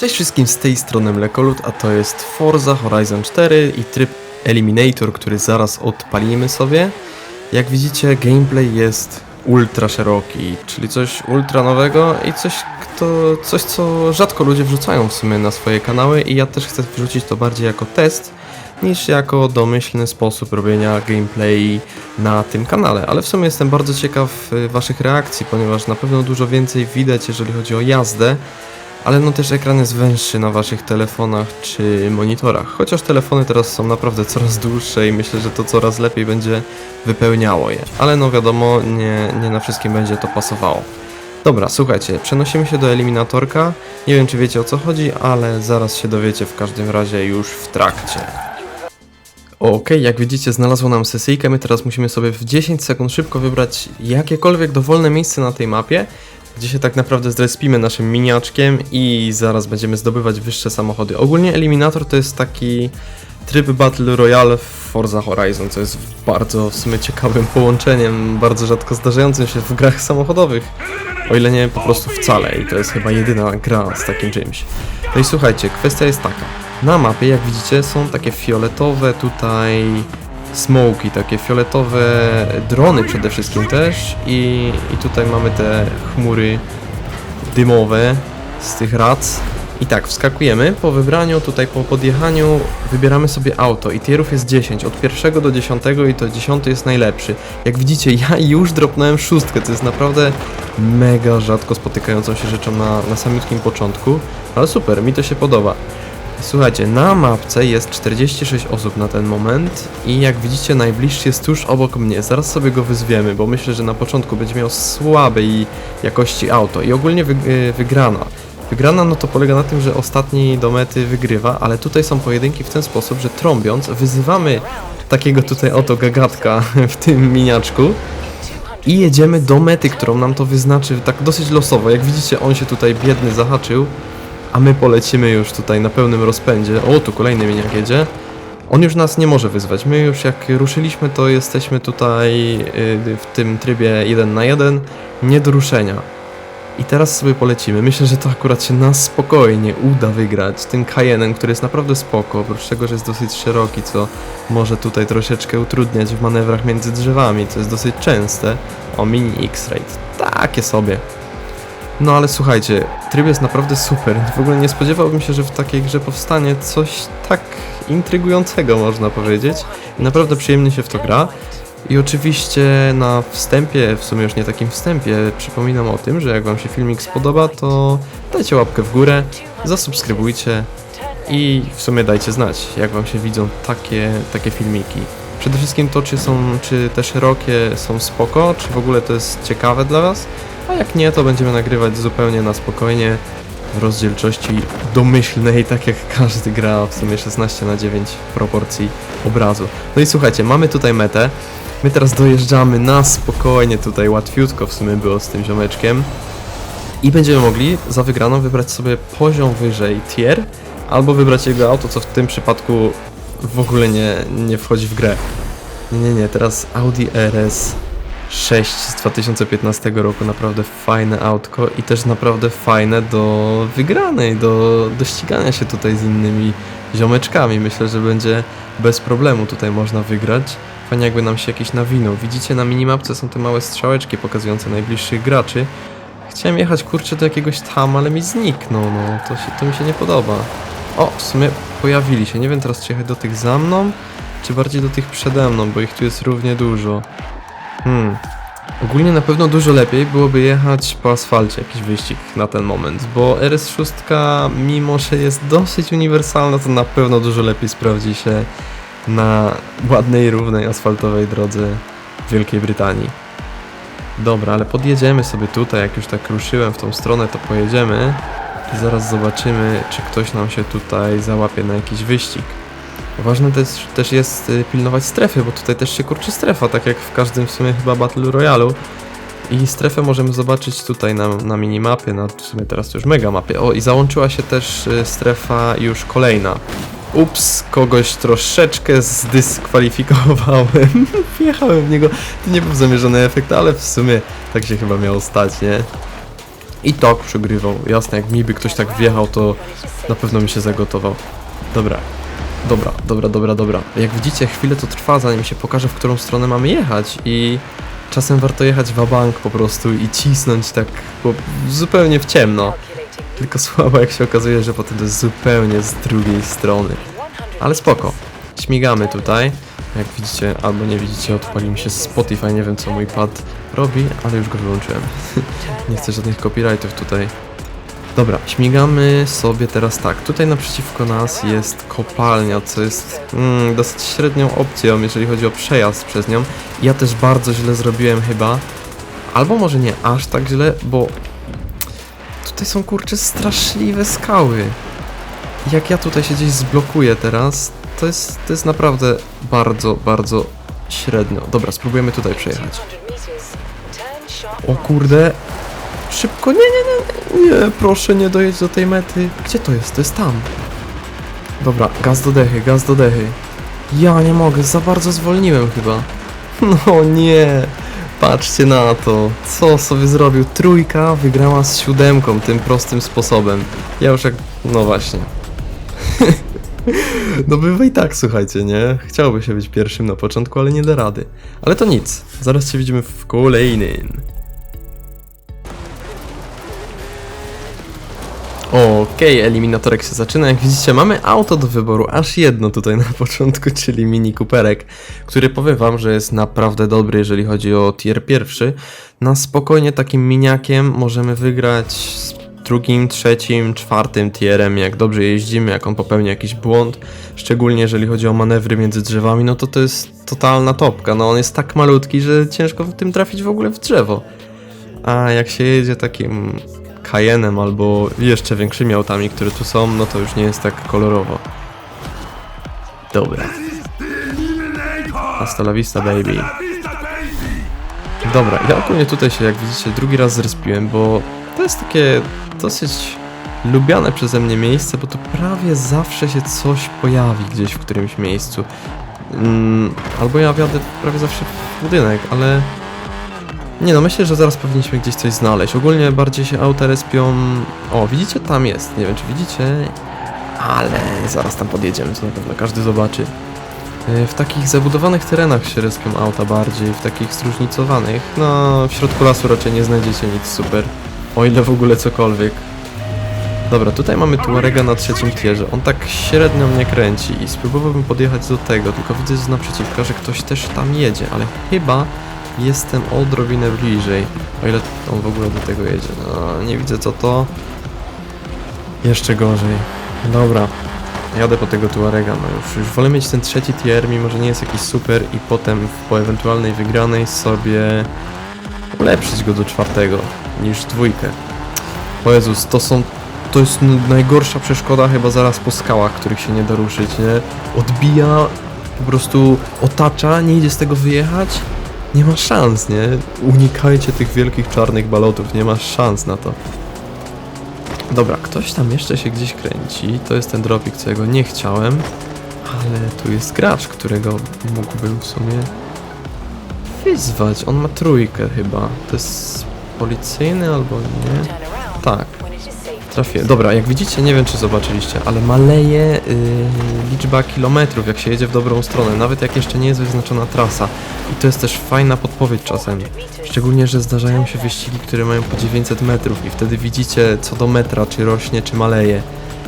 Cześć wszystkim, z tej strony Mlekolud, a to jest Forza Horizon 4 i tryb Eliminator, który zaraz odpalimy sobie. Jak widzicie, gameplay jest ultra szeroki, czyli coś ultra nowego i coś, kto, coś co rzadko ludzie wrzucają w sumie na swoje kanały i ja też chcę wrzucić to bardziej jako test, niż jako domyślny sposób robienia gameplay na tym kanale. Ale w sumie jestem bardzo ciekaw y, waszych reakcji, ponieważ na pewno dużo więcej widać, jeżeli chodzi o jazdę, ale no też ekran jest węższy na waszych telefonach czy monitorach. Chociaż telefony teraz są naprawdę coraz dłuższe i myślę, że to coraz lepiej będzie wypełniało je. Ale no wiadomo, nie, nie na wszystkim będzie to pasowało. Dobra, słuchajcie, przenosimy się do eliminatorka. Nie wiem, czy wiecie o co chodzi, ale zaraz się dowiecie w każdym razie już w trakcie. Okej, jak widzicie, znalazło nam sesyjkę. My teraz musimy sobie w 10 sekund szybko wybrać jakiekolwiek dowolne miejsce na tej mapie, gdzie się tak naprawdę zrespimy naszym miniaczkiem i zaraz będziemy zdobywać wyższe samochody. Ogólnie Eliminator to jest taki tryb Battle Royale w Forza Horizon, co jest bardzo w sumie ciekawym połączeniem, bardzo rzadko zdarzającym się w grach samochodowych. O ile nie po prostu wcale i to jest chyba jedyna gra z takim czymś. No i słuchajcie, kwestia jest taka. Na mapie, jak widzicie, są takie fioletowe tutaj smoki, takie fioletowe drony przede wszystkim też i, i tutaj mamy te chmury dymowe z tych rac. I tak, wskakujemy, po wybraniu, tutaj po podjechaniu wybieramy sobie auto i tierów jest 10, od pierwszego do 10 i to 10 jest najlepszy. Jak widzicie, ja już dropnąłem szóstkę, co jest naprawdę mega rzadko spotykającą się rzeczą na, na samiutkim początku, ale super, mi to się podoba. Słuchajcie, na mapce jest 46 osób na ten moment i jak widzicie najbliższy jest tuż obok mnie. Zaraz sobie go wyzwiemy, bo myślę, że na początku będzie miał słabej jakości auto i ogólnie y, wygrana. Wygrana no to polega na tym, że ostatni do mety wygrywa, ale tutaj są pojedynki w ten sposób, że trąbiąc wyzywamy takiego tutaj oto gagatka w tym miniaczku i jedziemy do mety, którą nam to wyznaczy tak dosyć losowo. Jak widzicie on się tutaj biedny zahaczył, a my polecimy już tutaj na pełnym rozpędzie. O, tu kolejny miniak jedzie. On już nas nie może wyzwać. My już jak ruszyliśmy, to jesteśmy tutaj yy, w tym trybie 1 na 1, nie do ruszenia. I teraz sobie polecimy. Myślę, że to akurat się na spokojnie uda wygrać tym Cayennem, który jest naprawdę spoko, oprócz tego, że jest dosyć szeroki, co może tutaj troszeczkę utrudniać w manewrach między drzewami, co jest dosyć częste. O, mini X-Rate. Takie sobie. No ale słuchajcie, tryb jest naprawdę super. W ogóle nie spodziewałbym się, że w takiej grze powstanie coś tak intrygującego, można powiedzieć. I naprawdę przyjemnie się w to gra. I oczywiście na wstępie, w sumie już nie takim wstępie, przypominam o tym, że jak Wam się filmik spodoba, to dajcie łapkę w górę, zasubskrybujcie i w sumie dajcie znać, jak Wam się widzą takie, takie filmiki. Przede wszystkim to, czy są, czy te szerokie są spoko, czy w ogóle to jest ciekawe dla Was, a jak nie, to będziemy nagrywać zupełnie na spokojnie, w rozdzielczości domyślnej, tak jak każdy gra, w sumie 16 na 9 proporcji obrazu. No i słuchajcie, mamy tutaj metę, my teraz dojeżdżamy na spokojnie, tutaj łatwiutko w sumie było z tym ziomeczkiem i będziemy mogli za wygraną wybrać sobie poziom wyżej tier, albo wybrać jego auto, co w tym przypadku w ogóle nie, nie wchodzi w grę. Nie, nie, nie, teraz Audi RS 6 z 2015 roku, naprawdę fajne autko i też naprawdę fajne do wygranej, do, do ścigania się tutaj z innymi ziomeczkami. Myślę, że będzie bez problemu tutaj można wygrać. Fajnie jakby nam się jakiś nawinął. Widzicie na minimapce są te małe strzałeczki pokazujące najbliższych graczy. Chciałem jechać kurczę do jakiegoś tam, ale mi zniknął, no to, się, to mi się nie podoba. O, w sumie pojawili się. Nie wiem teraz czy jechać do tych za mną, czy bardziej do tych przede mną, bo ich tu jest równie dużo. Hmm. Ogólnie na pewno dużo lepiej byłoby jechać po asfalcie jakiś wyścig na ten moment, bo RS6 mimo, że jest dosyć uniwersalna, to na pewno dużo lepiej sprawdzi się na ładnej, równej asfaltowej drodze w Wielkiej Brytanii. Dobra, ale podjedziemy sobie tutaj, jak już tak ruszyłem w tą stronę, to pojedziemy i zaraz zobaczymy, czy ktoś nam się tutaj załapie na jakiś wyścig. Ważne też, też jest y, pilnować strefy, bo tutaj też się kurczy strefa, tak jak w każdym w sumie chyba Battle Royale. I strefę możemy zobaczyć tutaj na, na minimapie, na w sumie teraz już mega mapie. O, i załączyła się też y, strefa już kolejna. Ups, kogoś troszeczkę zdyskwalifikowałem. Wjechałem w niego. To nie był zamierzony efekt, ale w sumie tak się chyba miało stać, nie? I tok przygrywał. Jasne, jak mi by ktoś tak wjechał, to na pewno mi się zagotował. Dobra. Dobra, dobra, dobra, dobra. Jak widzicie, chwilę to trwa, zanim się pokaże, w którą stronę mamy jechać i czasem warto jechać w bank po prostu i cisnąć tak bo zupełnie w ciemno. Tylko słabo jak się okazuje, że potem to jest zupełnie z drugiej strony. Ale spoko. Śmigamy tutaj. Jak widzicie, albo nie widzicie, odpalił mi się Spotify. Nie wiem co mój pad robi, ale już go wyłączyłem. nie chcę żadnych copyrightów tutaj. Dobra, śmigamy sobie teraz tak. Tutaj naprzeciwko nas jest kopalnia, co jest mm, dosyć średnią opcją, jeżeli chodzi o przejazd przez nią. Ja też bardzo źle zrobiłem chyba. Albo może nie aż tak źle, bo tutaj są kurcze straszliwe skały. Jak ja tutaj się gdzieś zblokuję teraz, to jest, to jest naprawdę bardzo, bardzo średnio. Dobra, spróbujemy tutaj przejechać. O kurde. Szybko, nie, nie, nie, nie, proszę nie dojedź do tej mety. Gdzie to jest? To jest tam. Dobra, gaz do dechy, gaz do dechy. Ja nie mogę, za bardzo zwolniłem chyba. No nie, patrzcie na to. Co sobie zrobił? Trójka wygrała z siódemką tym prostym sposobem. Ja już jak... no właśnie. No bywa i tak, słuchajcie, nie? Chciałoby się być pierwszym na początku, ale nie da rady. Ale to nic, zaraz się widzimy w kolejnym. Okej, eliminatorek się zaczyna. Jak widzicie, mamy auto do wyboru, aż jedno tutaj na początku, czyli Mini Cooperek, który powiem wam, że jest naprawdę dobry, jeżeli chodzi o tier pierwszy. Na spokojnie takim miniakiem możemy wygrać z drugim, trzecim, czwartym tierem, jak dobrze jeździmy, jak on popełni jakiś błąd, szczególnie jeżeli chodzi o manewry między drzewami, no to to jest totalna topka. No on jest tak malutki, że ciężko w tym trafić w ogóle w drzewo. A jak się jedzie takim Cayennem albo jeszcze większymi autami, które tu są, no to już nie jest tak kolorowo. Dobra. Hasta la vista, baby. Dobra, ja ogólnie tutaj się, jak widzicie, drugi raz zrespiłem, bo to jest takie dosyć lubiane przeze mnie miejsce, bo tu prawie zawsze się coś pojawi gdzieś w którymś miejscu. Mm, albo ja wjadę prawie zawsze w budynek, ale... Nie no, myślę, że zaraz powinniśmy gdzieś coś znaleźć. Ogólnie bardziej się auta respią... O, widzicie? Tam jest. Nie wiem, czy widzicie, ale zaraz tam podjedziemy, to na pewno każdy zobaczy. E, W takich zabudowanych terenach się respią auta bardziej, w takich zróżnicowanych. No, w środku lasu raczej nie znajdziecie nic super. O ile w ogóle cokolwiek. Dobra, tutaj mamy Tuarega na trzecim tierze. On tak średnio mnie kręci i spróbowałbym podjechać do tego, tylko widzę z naprzeciwka, że ktoś też tam jedzie, ale chyba jestem odrobinę bliżej. O ile on w ogóle do tego jedzie. No, nie widzę co to. Jeszcze gorzej. Dobra, Jadę po tego Tuarega, no już, już wolę mieć ten trzeci tier, mimo że nie jest jakiś super i potem po ewentualnej wygranej sobie ulepszyć go do czwartego niż dwójkę. O Jezus, to są, to jest najgorsza przeszkoda chyba zaraz po skałach, których się nie da ruszyć, nie? Odbija, po prostu otacza, nie idzie z tego wyjechać, nie ma szans, nie? Unikajcie tych wielkich czarnych balotów, nie ma szans na to. Dobra, ktoś tam jeszcze się gdzieś kręci. To jest ten dropik, co ja go nie chciałem. Ale tu jest gracz, którego mógłbym w sumie wyzwać. On ma trójkę chyba. To jest policyjny albo nie? Tak, Dobra, jak widzicie, nie wiem czy zobaczyliście, ale maleje yy, liczba kilometrów, jak się jedzie w dobrą stronę, nawet jak jeszcze nie jest wyznaczona trasa. I to jest też fajna podpowiedź czasem. Szczególnie, że zdarzają się wyścigi, które mają po 900 metrów i wtedy widzicie co do metra, czy rośnie, czy maleje.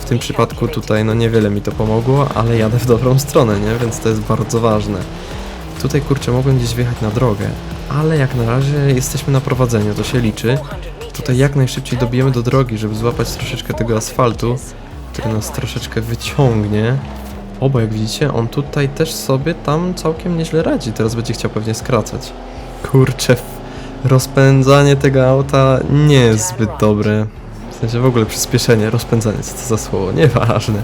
W tym przypadku tutaj no niewiele mi to pomogło, ale jadę w dobrą stronę, nie? Więc to jest bardzo ważne. Tutaj kurczę mogłem gdzieś wjechać na drogę, ale jak na razie jesteśmy na prowadzeniu, to się liczy. Tutaj jak najszybciej dobijemy do drogi, żeby złapać troszeczkę tego asfaltu, który nas troszeczkę wyciągnie. Obo, jak widzicie, on tutaj też sobie tam całkiem nieźle radzi. Teraz będzie chciał pewnie skracać. Kurczę, rozpędzanie tego auta nie jest zbyt dobre. W sensie w ogóle przyspieszenie, rozpędzanie, co to za słowo, nieważne.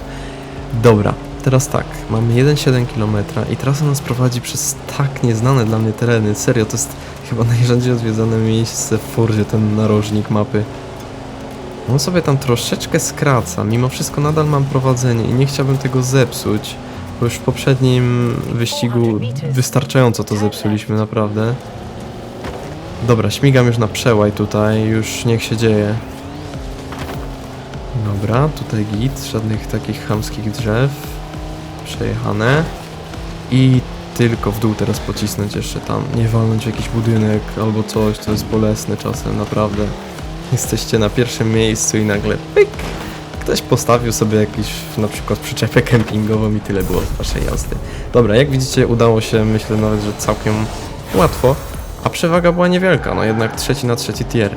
Dobra, teraz tak, mamy 1,7 km i trasa nas prowadzi przez tak nieznane dla mnie tereny. Serio, to jest chyba najrzadziej odwiedzane miejsce w Forzie, ten narożnik mapy. On sobie tam troszeczkę skraca, mimo wszystko nadal mam prowadzenie i nie chciałbym tego zepsuć, bo już w poprzednim wyścigu wystarczająco to zepsuliśmy, naprawdę. Dobra, śmigam już na przełaj tutaj, już niech się dzieje. Dobra, tutaj git, żadnych takich chamskich drzew. Przejechane. I tylko w dół teraz pocisnąć jeszcze tam. Nie walnąć w jakiś budynek albo coś, to jest bolesne czasem, naprawdę. Jesteście na pierwszym miejscu i nagle pyk! Ktoś postawił sobie jakiś na przykład przyczepę kempingową i tyle było z waszej jazdy. Dobra, jak widzicie udało się, myślę nawet, że całkiem łatwo, a przewaga była niewielka, no jednak trzeci na trzeci tier.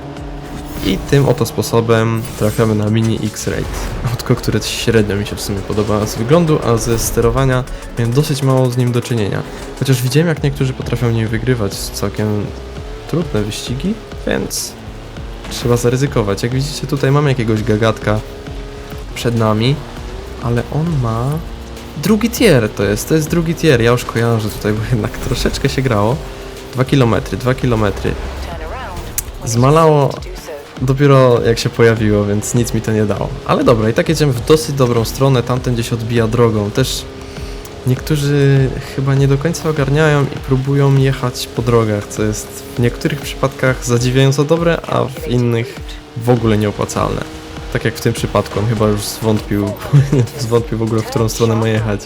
I tym oto sposobem trafiamy na Mini X-Rate. Autko, które średnio mi się w sumie podoba z wyglądu, a ze sterowania miałem dosyć mało z nim do czynienia. Chociaż widziałem jak niektórzy potrafią nim wygrywać całkiem trudne wyścigi, więc trzeba zaryzykować. Jak widzicie tutaj mamy jakiegoś gagatka przed nami, ale on ma drugi tier to jest, to jest drugi tier. Ja już kojarzę tutaj, bo jednak troszeczkę się grało. 2 km, 2 km. Zmalało dopiero jak się pojawiło, więc nic mi to nie dało. Ale dobra, i tak jedziemy w dosyć dobrą stronę, tamten gdzieś odbija drogą. Też niektórzy chyba nie do końca ogarniają i próbują jechać po drogach, co jest w niektórych przypadkach zadziwiająco dobre, a w innych w ogóle nieopłacalne. Tak jak w tym przypadku, on chyba już zwątpił, zwątpił w ogóle, w którą stronę ma jechać.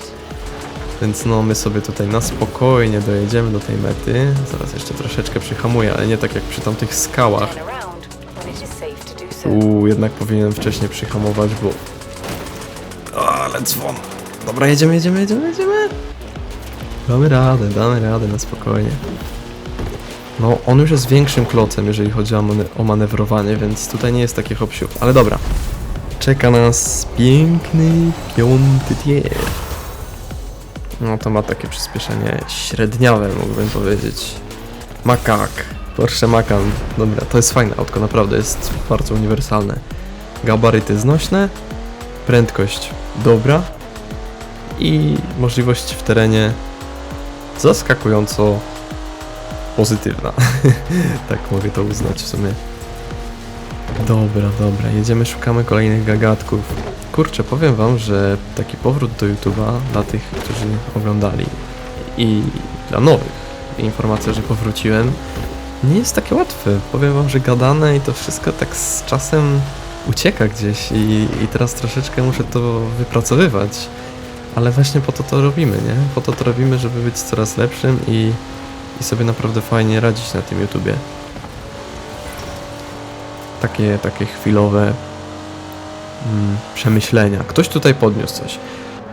Więc no, my sobie tutaj na spokojnie dojedziemy do tej mety. Zaraz jeszcze troszeczkę przyhamuję, ale nie tak jak przy tamtych skałach. Uuu, jednak powinienem wcześniej przyhamować, bo... Ale dzwon. Dobra, jedziemy, jedziemy, jedziemy, jedziemy. Damy radę, damy radę, na spokojnie. No, on już jest większym klocem, jeżeli chodzi o, mane- o manewrowanie, więc tutaj nie jest taki hop Ale dobra. Czeka nas piękny piąty tier. No to ma takie przyspieszenie średniawe, mógłbym powiedzieć. Makak. Porsche Macan. Dobra, to jest fajne autko, naprawdę jest bardzo uniwersalne. Gabaryty znośne, prędkość dobra i możliwość w terenie zaskakująco pozytywna. tak mogę to uznać w sumie. Dobra, dobra, jedziemy, szukamy kolejnych gagatków. Kurczę, powiem wam, że taki powrót do YouTube'a dla tych, którzy oglądali i dla nowych, informacja, że powróciłem, nie jest takie łatwe. Powiem wam, że gadane i to wszystko tak z czasem ucieka gdzieś i, i teraz troszeczkę muszę to wypracowywać. Ale właśnie po to to robimy, nie? Po to to robimy, żeby być coraz lepszym i, i sobie naprawdę fajnie radzić na tym YouTubie. Takie, takie chwilowe mm, przemyślenia. Ktoś tutaj podniósł coś.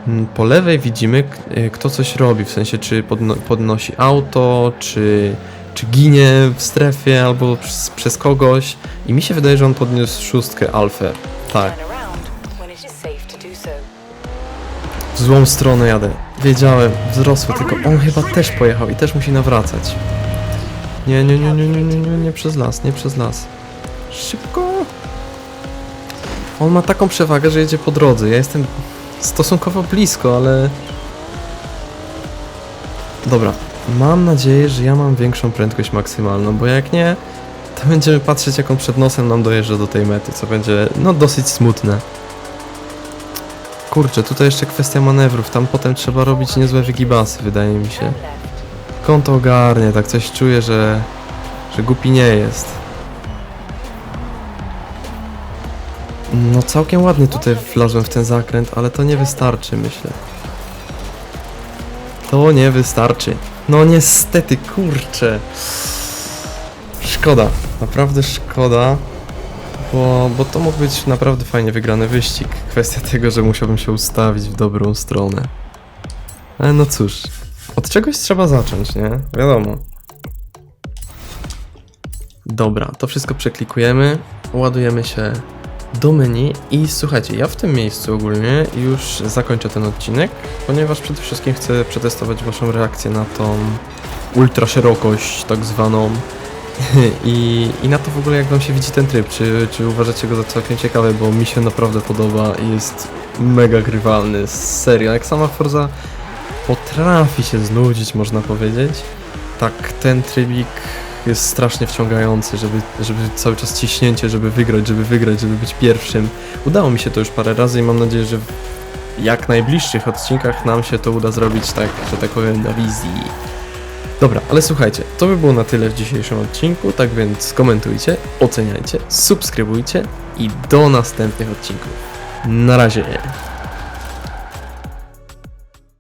Mm, Po lewej widzimy, y, kto coś robi, w sensie czy podno podnosi auto, czy, czy ginie w strefie, albo przez, przez kogoś. I mi się wydaje, że on podniósł szóstkę alfę. Tak, w złą stronę jadę. Wiedziałem, wzrosły, tylko on chyba też pojechał i też musi nawracać. Nie, nie, nie, nie, nie, nie, nie, nie przez las, nie przez las. Szybko! On ma taką przewagę, że jedzie po drodze. Ja jestem stosunkowo blisko, ale... Dobra, mam nadzieję, że ja mam większą prędkość maksymalną, bo jak nie, to będziemy patrzeć jak on przed nosem nam dojeżdża do tej mety, co będzie, no, dosyć smutne. Kurczę, tutaj jeszcze kwestia manewrów, tam potem trzeba robić niezłe wygibasy, wydaje mi się. Kąt ogarnie, tak coś czuję, że, że głupi nie jest. No całkiem ładnie tutaj wlazłem w ten zakręt, ale to nie wystarczy, myślę. To nie wystarczy. No niestety, kurczę. Szkoda, naprawdę szkoda. Bo, bo to mógł być naprawdę fajnie wygrany wyścig. Kwestia tego, że musiałbym się ustawić w dobrą stronę. Ale no cóż, od czegoś trzeba zacząć, nie? Wiadomo. Dobra, to wszystko przeklikujemy, ładujemy się do menu i słuchajcie, ja w tym miejscu ogólnie już zakończę ten odcinek, ponieważ przede wszystkim chcę przetestować waszą reakcję na tą ultra szerokość tak zwaną. I, I na to w ogóle jak wam się widzi ten tryb, czy, czy uważacie go za całkiem ciekawy, bo mi się naprawdę podoba i jest mega grywalny, serio, jak sama Forza potrafi się znudzić, można powiedzieć, tak ten trybik jest strasznie wciągający, żeby, żeby cały czas ciśnięcie, żeby wygrać, żeby wygrać, żeby być pierwszym. Udało mi się to już parę razy i mam nadzieję, że w jak najbliższych odcinkach nam się to uda zrobić tak, że tak powiem, na wizji. Dobra, ale słuchajcie, to by było na tyle w dzisiejszym odcinku, tak więc komentujcie, oceniajcie, subskrybujcie i do następnych odcinków. Na razie.